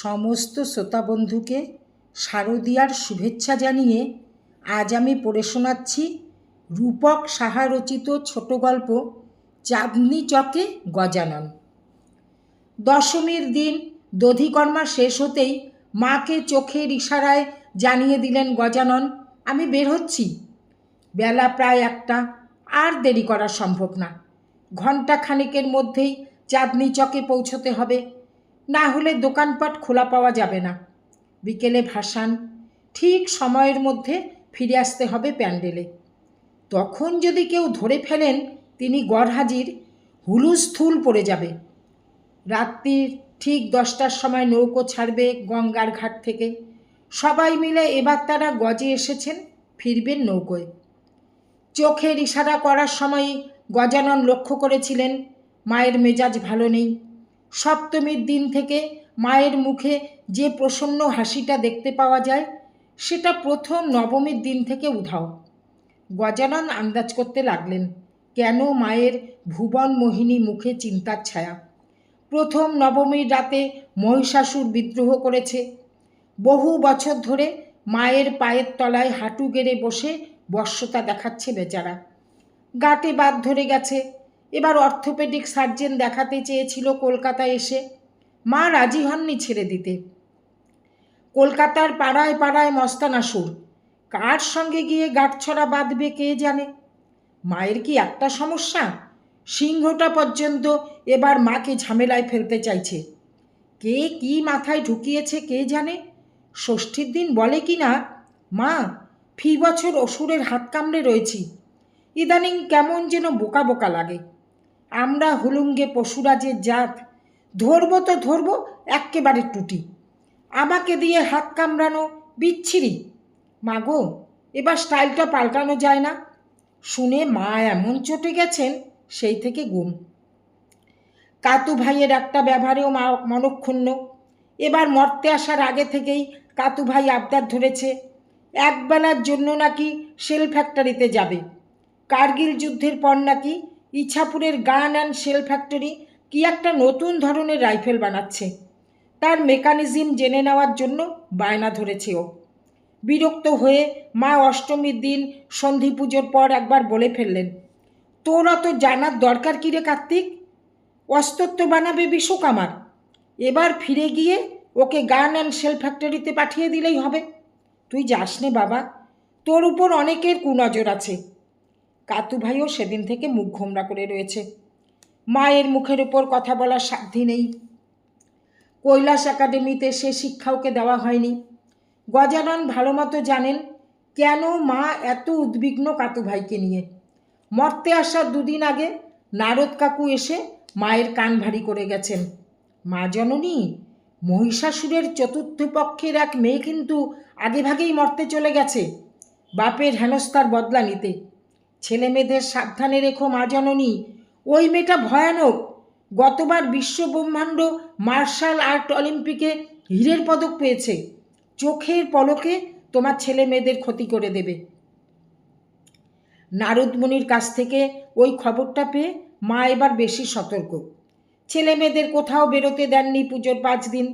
সমস্ত শ্রোতা বন্ধুকে শারদীয়ার শুভেচ্ছা জানিয়ে আজ আমি পড়ে শোনাচ্ছি রূপক সাহা রচিত ছোট গল্প, চাঁদনি চকে গজানন। দশমীর দিন দধিকর্মা শেষ হতেই মাকে চোখের ইশারায় জানিয়ে দিলেন গজানন, আমি বের হচ্ছি। বেলা প্রায় একটা, আর দেরি করা সম্ভব না। ঘণ্টা খানেকের মধ্যেই চাঁদনি চকে পৌঁছতে হবে। না হলে দোকানপাট খোলা পাওয়া যাবে না। বিকেলে ভাসান, ঠিক সময়ের মধ্যে ফিরে আসতে হবে প্যান্ডেলে। তখন যদি কেউ ধরে ফেলেন তিনি গড়হাজির হুলুস্থুল পড়ে যাবে। রাত্রির ঠিক দশটার সময় নৌকো ছাড়বে গঙ্গার ঘাট থেকে। সবাই মিলে এবার তারা গজে এসেছেন, ফিরবেন নৌকোয়। চোখের ইশারা করার সময় গজানন লক্ষ্য করেছিলেন, মায়ের মেজাজ ভালো নেই। সপ্তমীর দিন থেকে মায়ের মুখে যে প্রসন্ন হাসিটা দেখতে পাওয়া যায়, সেটা প্রথম নবমীর দিন থেকে উধাও। গজানন আন্দাজ করতে লাগলেন, কেন মায়ের ভুবন মোহিনী মুখে চিন্তার ছায়া? প্রথম নবমীর রাতে মহিষাসুর বিদ্রোহ করেছে। বহু বছর ধরে মায়ের পায়ের তলায় হাঁটু গেড়ে বসে বর্ষতা দেখাচ্ছে বেচারা। গাটে বাদ ধরে গেছে এবার অর্থোপেডিক সার্জেন দেখাতে চেয়েছিল কলকাতায় এসে। মা রাজি হননি ছেড়ে দিতে। কলকাতার পাড়ায় পাড়ায় মস্তানাসুর কার সঙ্গে গিয়ে গাঁটছড়া বাঁধবে কে জানে? মায়ের কি একটা সমস্যা? সিংহটা পর্যন্ত এবার মাকে ঝামেলায় ফেলতে চাইছে। কে কি মাথায় ঢুকিয়েছে কে জানে? ষষ্ঠীর দিন বলে কি না? মা, ফি বছর অসুরের হাত কামড়ে রয়েছি। ইদানিং কেমন যেন বোকা বোকা লাগে। আমরা হুলুঙ্গে পশুরাজের জাত, ধরবো তো ধরবো, এক্কেবারে টুটি। আমাকে দিয়ে হাত কামড়ানো বিচ্ছিরি। মাগো, এবার স্টাইলটা পাল্টানো যায় না। শুনে মা এমন চটে গেছেন, সেই থেকে গুম। কাতু ভাইয়ের একটা ব্যবহারেও মা মনক্ষুণ্ণ। এবার মরতে আসার আগে থেকেই কাতু ভাই আবদার ধরেছে, একবেলার জন্য নাকি সেল ফ্যাক্টরিতে যাবে? কার্গিল যুদ্ধের পর নাকি ইছাপুরের গান অ্যান্ড সেল ফ্যাক্টরি কি একটা নতুন ধরনের রাইফেল বানাচ্ছে। তার মেকানিজম জেনে নেওয়ার জন্য বায়না ধরেছে ও। বিরক্ত হয়ে মা অষ্টমীর দিন সন্ধি পুজোর পর একবার বলে ফেললেন, তোর অত জানার দরকার কী রে কার্তিক? অস্তত্ব বানাবে বিশ্বকামার এবার ফিরে গিয়ে ওকে গান অ্যান্ড সেল ফ্যাক্টরিতে পাঠিয়ে দিলেই হবে। তুই যাস বাবা, তোর উপর অনেকের কুনজর আছে। কাতু ভাইও সেদিন থেকে মুখ ঘোমরা করে রয়েছে। মায়ের মুখের উপর কথা বলার সাধ্যি নেই। কৈলাস একাডেমিতে সে শিক্ষা ওকে দেওয়া হয়নি। গজানন ভালো মতো জানেন কেন মা এত উদ্বিগ্ন কাতু ভাইকে নিয়ে। মরতে আসার দুদিন আগে নারদ কাকু এসে মায়ের কান ভারী করে গেছেন। মা জননী, মহিষাসুরের চতুর্থ পক্ষের এক মেয়ে কিন্তু আগেভাগেই মরতে চলে গেছে। বাপের হেনস্তার বদলা নিতে। ছেলে মেয়েদের সাবধানে রেখো, মা জননী। ওই মেয়েটা ভয়ানক। গতবার বিশ্ব ব্রহ্মাণ্ড, মার্শাল আর্ট অলিম্পিকে হীরের পদক পেয়েছে। চোখের পলকে তোমার ছেলে মেয়েদের ক্ষতি করে দেবে। নারদমণির কাছ থেকে ওই খবরটা পেয়ে মা এবার বেশি সতর্ক। ছেলে মেয়েদের কোথাও বেরোতে দেননি পুজোর পাঁচ দিন।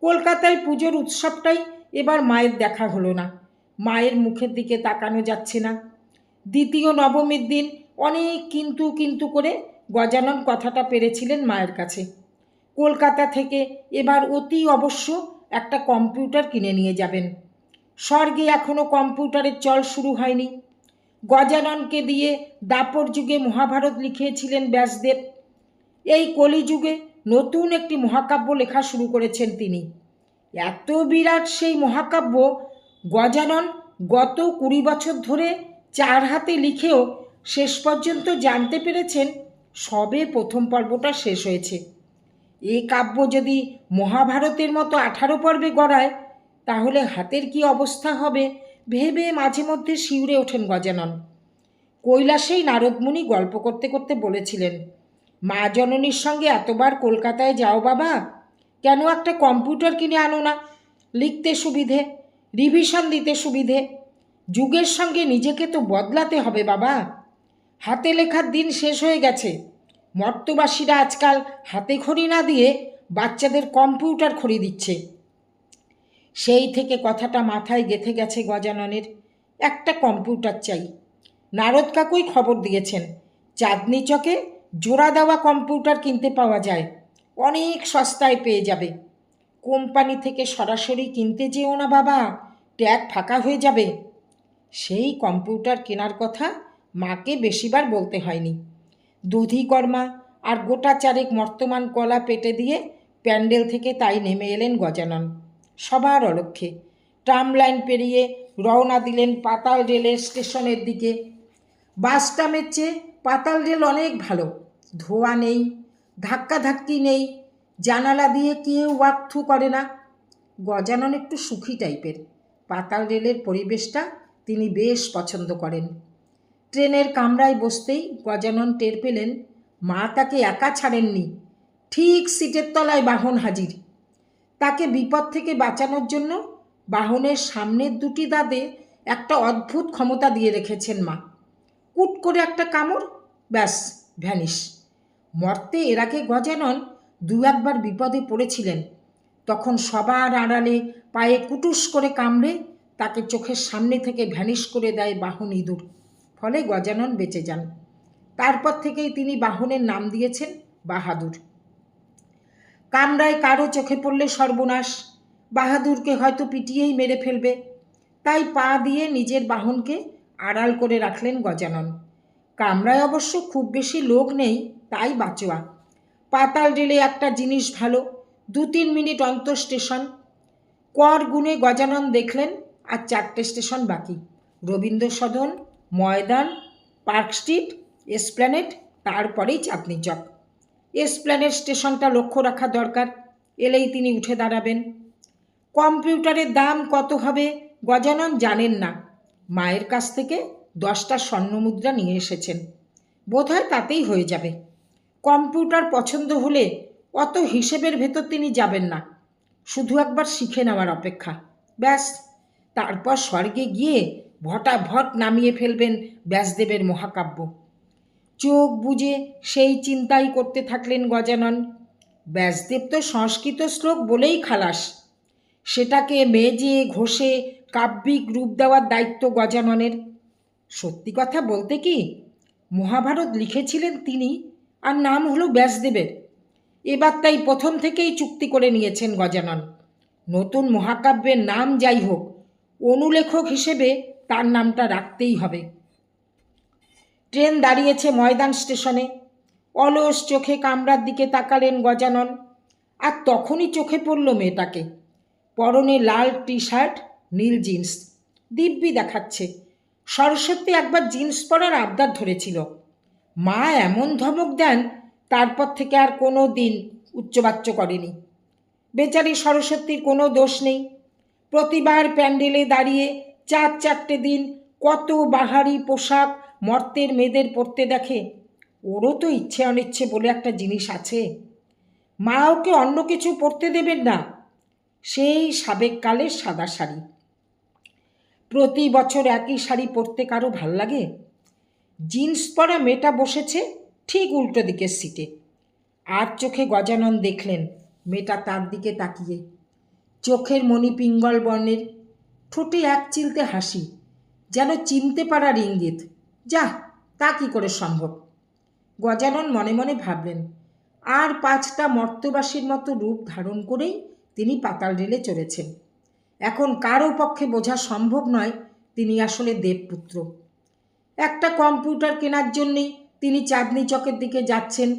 কলকাতায় পুজোর উৎসবটাই এবার মায়ের দেখা হলো না। মায়ের মুখের দিকে তাকানো যাচ্ছে না। দ্বিতীয় নবমীর দিন অনেক কিন্তু কিন্তু করে গজানন কথাটা পেরেছিলেন মায়ের কাছে। কলকাতা থেকে এবার অতি অবশ্য একটা কম্পিউটার কিনে নিয়ে যাবেন। স্বর্গে এখনও কম্পিউটারের চল শুরু হয়নি। গজাননকে দিয়ে দাপর যুগে মহাভারত লিখিয়েছিলেন ব্যাসদেব। এই কলিযুগে নতুন একটি মহাকাব্য লেখা শুরু করেছেন তিনি। এত বিরাট সেই মহাকাব্য গজানন গত কুড়ি বছর ধরে চার হাতে লিখেও শেষ পর্যন্ত জানতে পেরেছেন সবে প্রথম পর্বটা শেষ হয়েছে। এ কাব্য যদি মহাভারতের মতো আঠারো পর্বে গড়ায়, তাহলে হাতের কি অবস্থা হবে ভেবে মাঝে মধ্যে শিউরে ওঠেন গজানন। কৈলাসেই নারদমুনি গল্প করতে করতে বলেছিলেন, মা জননীর সঙ্গে এতবার কলকাতায় যাও বাবা। কেন একটা কম্পিউটার কিনে আনো না? লিখতে সুবিধে, রিভিশন দিতে সুবিধে যুগের সঙ্গে নিজেকে তো বদলাতে হবে বাবা। হাতে লেখার দিন শেষ হয়ে গেছে। মর্তবাসীরা আজকাল হাতে খড়ি না দিয়ে বাচ্চাদের কম্পিউটার খড়ি দিচ্ছে। সেই থেকে কথাটা মাথায় গেথে গেছে গজাননের। একটা কম্পিউটার চাই। নারদ কাকুই খবর দিয়েছেন, চাঁদনি চকে জোড়া দেওয়া কম্পিউটার কিনতে পাওয়া যায়। অনেক সস্তায় পেয়ে যাবে। কোম্পানি থেকে সরাসরি কিনতে যেও না বাবা, ট্যাগ ফাঁকা হয়ে যাবে। সেই কম্পিউটার কেনার কথা মাকে বেশিবার বলতে হয়নি। দধিকর্মা আর গোটা চারেক মর্তমান কলা পেটে দিয়ে প্যান্ডেল থেকে তাই নেমে এলেন গজানন। সবার অলক্ষে ট্রাম লাইন পেরিয়ে রওনা দিলেন পাতাল রেলের স্টেশনের দিকে। বাস ট্রামের চেয়ে পাতাল রেল অনেক ভালো, ধোয়া নেই ধাক্কাধাক্কি নেই, জানালা দিয়ে কেউ ওয়াকথু করে না। গজানন একটু সুখী টাইপের, পাতাল রেলের পরিবেশটা তিনি বেশ পছন্দ করেন। ট্রেনের কামরায় বসতেই গজানন টের পেলেন, মা তাকে একা ছাড়েননি, ঠিক সিটের তলায় বাহন হাজির। তাকে বিপদ থেকে বাঁচানোর জন্য বাহনের সামনের দুটি দাঁতে একটা অদ্ভুত ক্ষমতা দিয়ে রেখেছেন মা। কুট করে একটা কামড়, ব্যাস, ভ্যানিশ। মর্তে এর আগে গজানন দু একবার বিপদে পড়েছিলেন। তখন সবার আড়ালে পায়ে কুটুস করে কামড়ে তাকে চোখের সামনে থেকে ভ্যানিশ করে দেয় বাহন ইঁদুর। ফলে গজানন বেঁচে যান। তারপর থেকেই তিনি বাহনের নাম দিয়েছেন বাহাদুর। কামরায় কারও চোখে পড়লে সর্বনাশ। বাহাদুরকে হয়তো পিটিয়েই মেরে ফেলবে। তাই পা দিয়ে নিজের বাহনকে আড়াল করে রাখলেন গজানন। কামরায় অবশ্য খুব বেশি লোক নেই, তাই বাঁচোয়া। পাতাল রেলে একটা জিনিস ভালো দু তিন মিনিট অন্তর স্টেশন কর গুণে গজানন দেখলেন আর চারটে স্টেশন বাকি। Rabindra Sadan Maidan, Park Street, Esplanade, তারপরেই চাঁদনি চক এসপ্ল্যানেট স্টেশনটা লক্ষ্য রাখা দরকার, এলেই তিনি উঠে দাঁড়াবেন। কম্পিউটারের দাম কত হবে গজানন জানেন না। মায়ের কাছ থেকে দশটা স্বর্ণমুদ্রা নিয়ে এসেছেন। বোধহয় তাতেই হয়ে যাবে। কম্পিউটার পছন্দ হলে অত হিসেবের ভেতর তিনি যাবেন না। শুধু একবার শিখে নেওয়ার অপেক্ষা। ব্যাস। তারপর স্বর্গে গিয়ে ভটাভট নামিয়ে ফেলবেন ব্যাসদেবের মহাকাব্য। চোখ বুঝে সেই চিন্তাই করতে থাকলেন গজানন। ব্যাসদেব তো সংস্কৃত শ্লোক বলেই খালাস। সেটাকে মেজে, ঘষে, কাব্যিক রূপ দেওয়ার দায়িত্ব গজাননের। সত্যি কথা বলতে কি, মহাভারত লিখেছিলেন তিনি আর নাম হলো ব্যাসদেবের। এবার তাই প্রথম থেকেই চুক্তি করে নিয়েছেন গজানন। নতুন মহাকাব্যের নাম যাই হোক অনুলেখক হিসেবে তার নামটা রাখতেই হবে। ট্রেন দাঁড়িয়েছে ময়দান স্টেশনে। অলস চোখে কামরার দিকে তাকালেন গজানন। আর তখনই চোখে পড়ল মেয়েটাকে। পরনে লাল টি শার্ট নীল জিন্স। দিব্যি দেখাচ্ছে। সরস্বতী একবার জিন্স পরার আবদার ধরেছিল। মা এমন ধমক দেন, তারপর থেকে আর কোনো দিন উচ্চবাচ্য করেনি। বেচারি সরস্বতীর কোনো দোষ নেই। প্রতিবার প্যান্ডেলে দাঁড়িয়ে চার চারটে দিন কত বাহারি পোশাক মর্তের মেয়েদের পরতে দেখে। ওরও তো ইচ্ছে অনিচ্ছে বলে একটা জিনিস আছে। মা ওকে অন্য কিছু পরতে দেবেন না। সেই সাবেককালের সাদা শাড়ি। প্রতি বছর একই শাড়ি পরতে কারও ভালো লাগে? জিন্স পরা মেয়েটা বসেছে ঠিক উল্টো দিকের সিটে আর চোখে গজানন দেখলেন মেয়েটা তার দিকে তাকিয়ে। চোখের মণি পিঙ্গল বর্ণের ঠোঁটে এক চিলতে হাসি, যেন চিনতে পারার ইঙ্গিত। যা, তা কি করে সম্ভব? গজানন মনে মনে ভাবলেন, আর পাঁচটা মর্তবাসীর মতো রূপ ধারণ করেই তিনি পাতাল রেলে চড়েছেন এখন কারও পক্ষে বোঝা সম্ভব নয় তিনি আসলে দেবপুত্র। একটা কম্পিউটার কেনার জন্যেই তিনি চাঁদনি চকের দিকে যাচ্ছেন।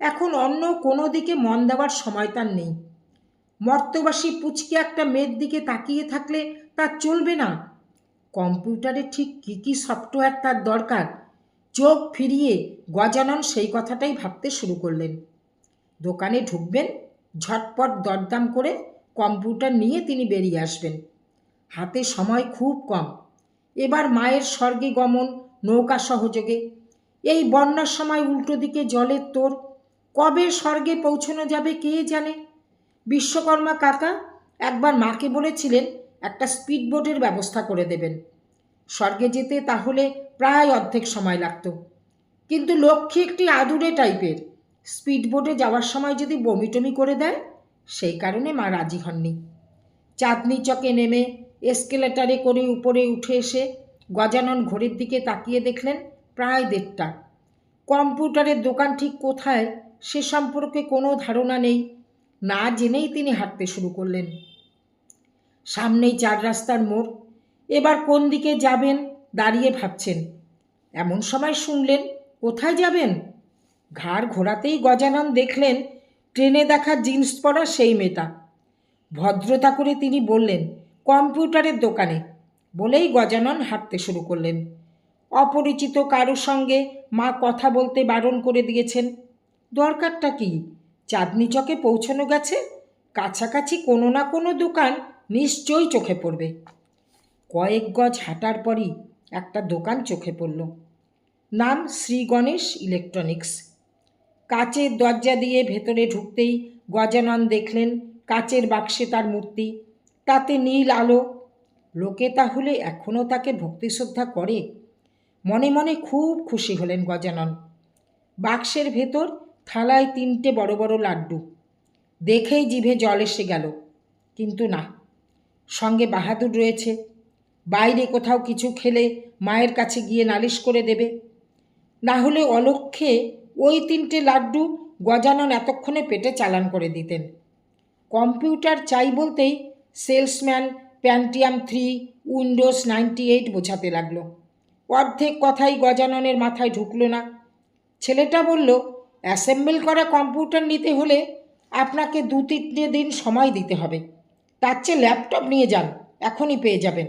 এখন অন্য কোনো দিকে মন দেওয়ার সময় তার নেই। মর্তবাসী পুচকে একটা মেয়ের দিকে তাকিয়ে থাকলে তা চলবে না। কম্পিউটারে ঠিক কী কী সফটওয়্যার তার দরকার? চোখ ফিরিয়ে গজানন সেই কথাটাই ভাবতে শুরু করলেন। দোকানে ঢুকবেন, ঝটপট দরদাম করে কম্পিউটার নিয়ে তিনি বেরিয়ে আসবেন। হাতে সময় খুব কম। এবার মায়ের স্বর্গে গমন, নৌকা সহযোগে। এই বন্যার সময় উল্টো দিকে জলের তোর। কবে স্বর্গে পৌঁছানো যাবে কে জানে? বিশ্বকর্মা কাকা একবার মাকে বলেছিলেন, একটা স্পিড বোটের ব্যবস্থা করে দেবেন। স্বর্গে যেতে তাহলে প্রায় অর্ধেক সময় লাগতো। কিন্তু লক্ষ্মী একটি আদুরে টাইপের স্পিড বোটে যাওয়ার সময় যদি বমি টমি করে দেয়, সেই কারণে মা রাজি হননি। চাঁদনি চকে নেমে এসকেলেটারে করে উপরে উঠে এসে গজানন ঘড়ির দিকে তাকিয়ে দেখলেন প্রায় দেড়টা। কম্পিউটারের দোকান ঠিক কোথায়, সে সম্পর্কে কোনো ধারণা নেই না জেনেই তিনি হাঁটতে শুরু করলেন। সামনেই চার রাস্তার মোড়। এবার কোন দিকে যাবেন দাঁড়িয়ে ভাবছেন। এমন সময় শুনলেন, কোথায় যাবেন? ঘাড় ঘোরাতেই গজানন দেখলেন, ট্রেনে দেখা জিন্স পরা সেই মেয়েটা। ভদ্রতা করে তিনি বললেন, কম্পিউটারের দোকানে। বলেই গজানন হাঁটতে শুরু করলেন। অপরিচিত কারোর সঙ্গে মা কথা বলতে বারণ করে দিয়েছেন। দরকারটা কি? চাঁদনি চকে পৌঁছানো গেছে, কাছাকাছি কোনো না কোনো দোকান নিশ্চয়ই চোখে পড়বে। কয়েক গজ হাঁটার পরই একটা দোকান চোখে পড়ল। নাম শ্রী গণেশ ইলেকট্রনিক্স। কাচের দরজা দিয়ে ভেতরে ঢুকতেই গজানন দেখলেন কাচের বাক্সে তার মূর্তি। তাতে নীল আলো। লোকে তাহলে এখনও তাকে ভক্তিশ্রদ্ধা করে? মনে মনে খুব খুশি হলেন গজানন। বাক্সের ভেতর থালায় তিনটে বড় বড় লাড্ডু। দেখেই জিভে জল এসে গেল। কিন্তু না, সঙ্গে বাহাদুর রয়েছে। বাইরে কোথাও কিছু খেলে মায়ের কাছে গিয়ে নালিশ করে দেবে। না হলে অলক্ষে ওই তিনটে লাড্ডু গজানন এতক্ষণে পেটে চালান করে দিতেন। কম্পিউটার চাই বলতেই salesman Pentium three, Windows ninety eight বোঝাতে লাগল। অর্ধেক কথাই গজাননের মাথায় ঢুকলো না। ছেলেটা বলল অ্যাসেম্বল করা কম্পিউটার নিতে হলে আপনাকে দু তিনটে দিন সময় দিতে হবে। তার চেয়ে ল্যাপটপ নিয়ে যান, এখনই পেয়ে যাবেন।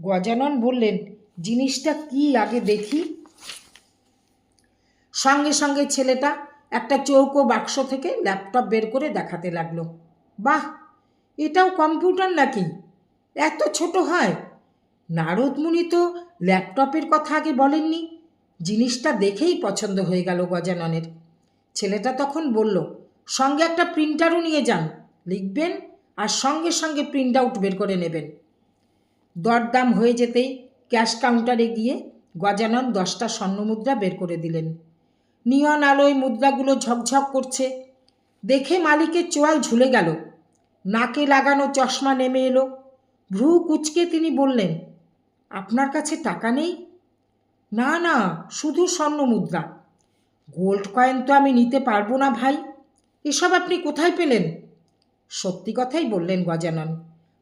গজানন বললেন, জিনিসটা কি আগে দেখি? সঙ্গে সঙ্গে ছেলেটা একটা চৌকো বাক্স থেকে ল্যাপটপ বের করে দেখাতে লাগল। বাহ, এটাও কম্পিউটার নাকি? এত ছোট হয়? নারদমুনি তো ল্যাপটপের কথা আগে বলেননি। জিনিসটা দেখেই পছন্দ হয়ে গেল গজাননের। ছেলেটা তখন বলল, সঙ্গে একটা প্রিন্টারও নিয়ে যান, লিখবেন আর সঙ্গে সঙ্গে প্রিন্ট আউট বের করে নেবেন। দরদাম হয়ে যেতেই ক্যাশ কাউন্টারে গিয়ে গজানন দশটা স্বর্ণমুদ্রা বের করে দিলেন। নিয়ন আলোয় মুদ্রাগুলো ঝকঝক করছে। দেখে মালিকের চোয়াল ঝুলে গেল। নাকে লাগানো চশমা নেমে এলো। ভ্রু কুচকে তিনি বললেন, আপনার কাছে টাকা নেই? না না, শুধু স্বর্ণমুদ্রা গোল্ড কয়েন তো আমি নিতে পারব না ভাই। এসব আপনি কোথায় পেলেন? সত্যি কথাই বললেন গজানন,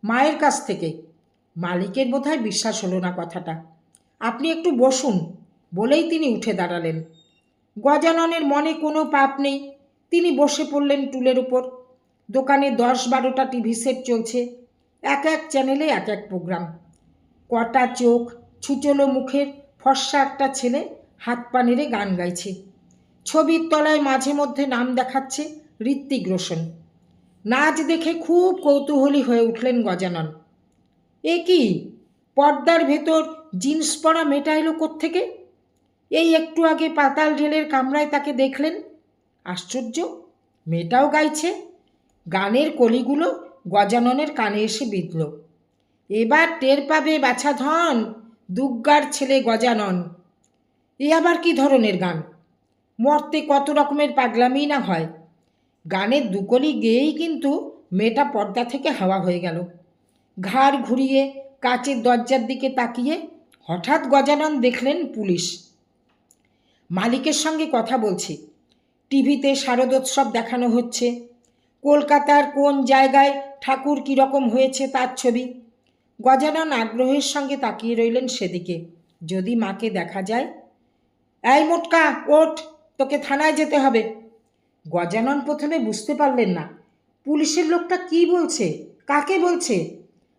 মায়ের কাছ থেকে। মালিকের বোধহয় বিশ্বাস হলো না কথাটা। আপনি একটু বসুন, বলেই তিনি উঠে দাঁড়ালেন। গজাননের মনে কোনো পাপ নেই, তিনি বসে পড়লেন টুলের উপর। দোকানে দশ বারোটা টিভি সেট চলছে, এক এক চ্যানেলে এক এক প্রোগ্রাম। কটা চোখ, ছুচলো মুখের ফর্সা একটা ছেলে হাত পা নেড়ে গান গাইছে। ছবির তলায় মাঝে মধ্যে নাম দেখাচ্ছে ঋত্বিক রোশন। নাচ দেখে খুব কৌতূহলী হয়ে উঠলেন গজানন। এ কি? পর্দার ভেতর জিন্স পরা মেটা এলো কোত্থেকে? এই একটু আগে পাতাল রেলের কামরায় তাকে দেখলেন। আশ্চর্য, মেয়েটাও গাইছে। গানের কলিগুলো গজাননের কানে এসে বিঁধল। এবার টের পাবে বাছা ধন, দুগ্গার ছেলে গজানন। এ আবার কি ধরনের গান? মর্তে কত রকমের পাগলামি না হয়। গানের দুকলি গেয়েই কিন্তু মেয়েটা পর্দা থেকে হাওয়া হয়ে গেল। ঘাড় ঘুরিয়ে কাচের দরজার দিকে তাকিয়ে হঠাৎ গজানন দেখলেন পুলিশ। মালিকের সঙ্গে কথা বলছি। টিভিতে শারদোৎসব দেখানো হচ্ছে। কলকাতার কোন জায়গায় ঠাকুর কীরকম হয়েছে তার ছবি। গজানন আগ্রহের সঙ্গে তাকিয়ে রইলেন সেদিকে। যদি মাকে দেখা যায়, এই মোটকা, ওঠ। তোকে থানায় যেতে হবে। গজানন প্রথমে বুঝতে পারলেন না, পুলিশের লোকটা কি বলছে, কাকে বলছে?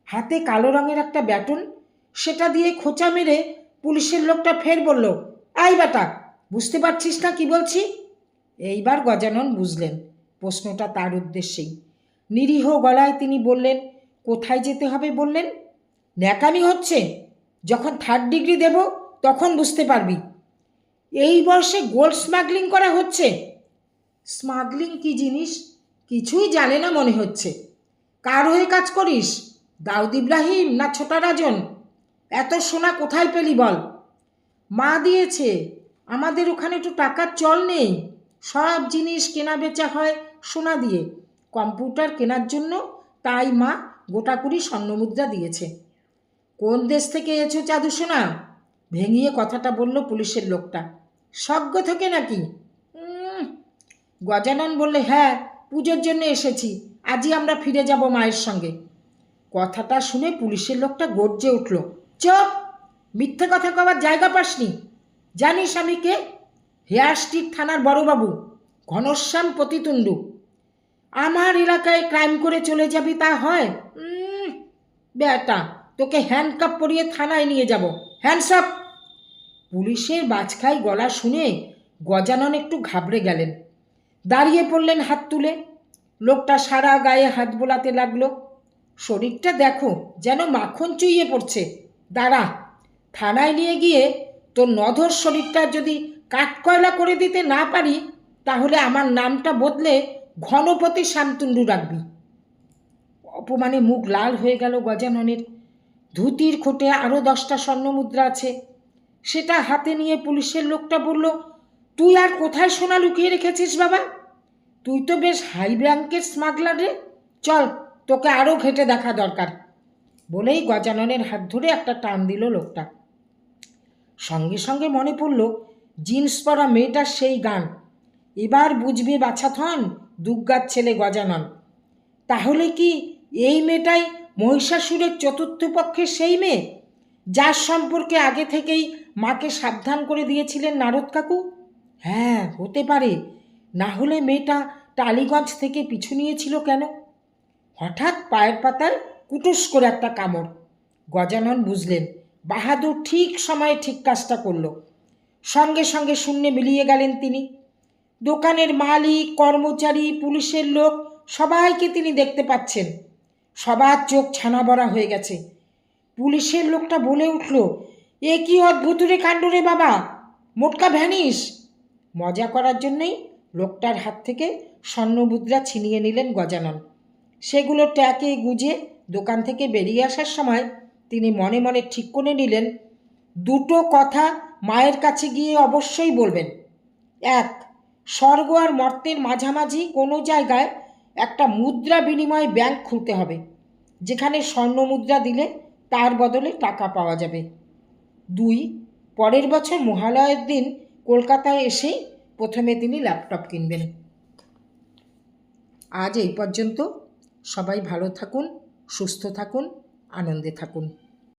হাতে কালো রঙের একটা ব্যাটন, সেটা দিয়ে খোঁচা মেরে পুলিশের লোকটা ফের বলল আই বেটা, বুঝতে পারছিস না কি বলছি? এইবার গজানন বুঝলেন, প্রশ্নটা তার উদ্দেশ্যেই। নিরীহ গলায় তিনি বললেন, কোথায় যেতে হবে? বললেন, ন্যাকামি হচ্ছে, যখন থার্ড ডিগ্রি দেব, তখন বুঝতে পারবি। এই বয়সে গোল্ড স্মাগলিং করা হচ্ছে। স্মাগলিং কি জিনিস? কিছুই জানে না মনে হচ্ছে। কার হয়ে কাজ করিস? দাউদ ইব্রাহিম না ছোটা রাজন? এত সোনা কোথায় পেলি বল? মা দিয়েছে, আমাদের ওখানে একটু টাকার চল নেই। সব জিনিস কেনা বেচা হয় সোনা দিয়ে। কম্পিউটার কেনার জন্য তাই মা গোটা কুড়ি স্বর্ণমুদ্রা দিয়েছে। কোন দেশ থেকে এসেছ চাদু সোনা? ভেঙিয়ে কথাটা বলল পুলিশের লোকটা। স্বজ্ঞ থেকে নাকি? গজানন বললে হ্যাঁ পুজোর জন্য এসেছি। আজই আমরা ফিরে যাব মায়ের সঙ্গে। কথাটা শুনে পুলিশের লোকটা গর্জে উঠল, চপ! মিথ্যে কথা কবার জায়গা পাসনি। জানিস আমি কে? হেয়ার স্ট্রিট থানার বড়বাবু, ঘনশ্যাম পতিতুণ্ডু। আমার এলাকায় ক্রাইম করে চলে যাবি তা হয়? বেটা, তোকে হ্যান্ডকাপ পরিয়ে থানায় নিয়ে যাব। হ্যান্ডসাপ পুলিশের বাজখাই গলা শুনে গজানন একটু ঘাবড়ে গেলেন। দাঁড়িয়ে পড়লেন হাত তুলে। লোকটা সারা গায়ে হাত বোলাতে লাগল। শরীরটা দেখো যেন মাখন চুইয়ে পড়ছে। দাঁড়া, থানায় নিয়ে গিয়ে তোর নধর শরীরটা যদি কাঠকয়লা করে দিতে না পারি, তাহলে আমার নামটা বদলে ঘনপতি শান্তুন্ডু রাখবি। অপমানে মুখ লাল হয়ে গেল গজাননের। ধুতির খোটে আরও দশটা স্বর্ণমুদ্রা আছে। সেটা হাতে নিয়ে পুলিশের লোকটা বলল, তুই আর কোথায় সোনা লুকিয়ে রেখেছিস বাবা? তুই তো বেশ হাই র্যাঙ্কের স্মাগলার রে। চল, তোকে আরও ঘেটে দেখা দরকার। বলেই গজাননের হাত ধরে একটা টান দিল লোকটা। সঙ্গে সঙ্গে মনে পড়ল, জিন্স পরা মেয়েটার সেই গান। এবার বুঝবে বাছাথন দুর্গার ছেলে গজানন। তাহলে কি এই মেয়েটাই মহিষাসুরের চতুর্থ পক্ষের সেই মেয়ে? যার সম্পর্কে আগে থেকেই মাকে সাবধান করে দিয়েছিলেন নারদ কাকু? হ্যাঁ হতে পারে। না হলে মেয়েটা টালিগঞ্জ থেকে পিছু নিয়েছিল কেন? হঠাৎ পায়ের পাতায় কুটুস করে একটা কামড়। গজানন বুঝলেন, বাহাদুর ঠিক সময়ে ঠিক কাজটা করল। সঙ্গে সঙ্গে শূন্যে মিলিয়ে গেলেন তিনি। দোকানের মালিক, কর্মচারী, পুলিশের লোক, সবাইকে তিনি দেখতে পাচ্ছেন। সবার চোখ ছানা বড়া হয়ে গেছে। পুলিশের লোকটা বলে উঠল এ কি অদ্ভুত রে কাণ্ড রে বাবা? মোটকা ভ্যানিস মজা করার জন্যই লোকটার হাত থেকে স্বর্ণমুদ্রা ছিনিয়ে নিলেন গজানন। সেগুলো ট্যাকে গুজে দোকান থেকে বেরিয়ে আসার সময় তিনি মনে মনে ঠিক করে নিলেন, দুটো কথা মায়ের কাছে গিয়ে অবশ্যই বলবেন। এক, স্বর্গ আর মর্তের মাঝামাঝি কোনো জায়গায় একটা মুদ্রা বিনিময় ব্যাংক খুলতে হবে, যেখানে স্বর্ণ মুদ্রা দিলে তার বদলে টাকা পাওয়া যাবে। দুই, পরের বছর মহালয়ের দিন কলকাতায় এসেই প্রথমে তিনি ল্যাপটপ কিনবেন। আজ এই পর্যন্ত সবাই ভালো থাকুন, সুস্থ থাকুন, আনন্দে থাকুন।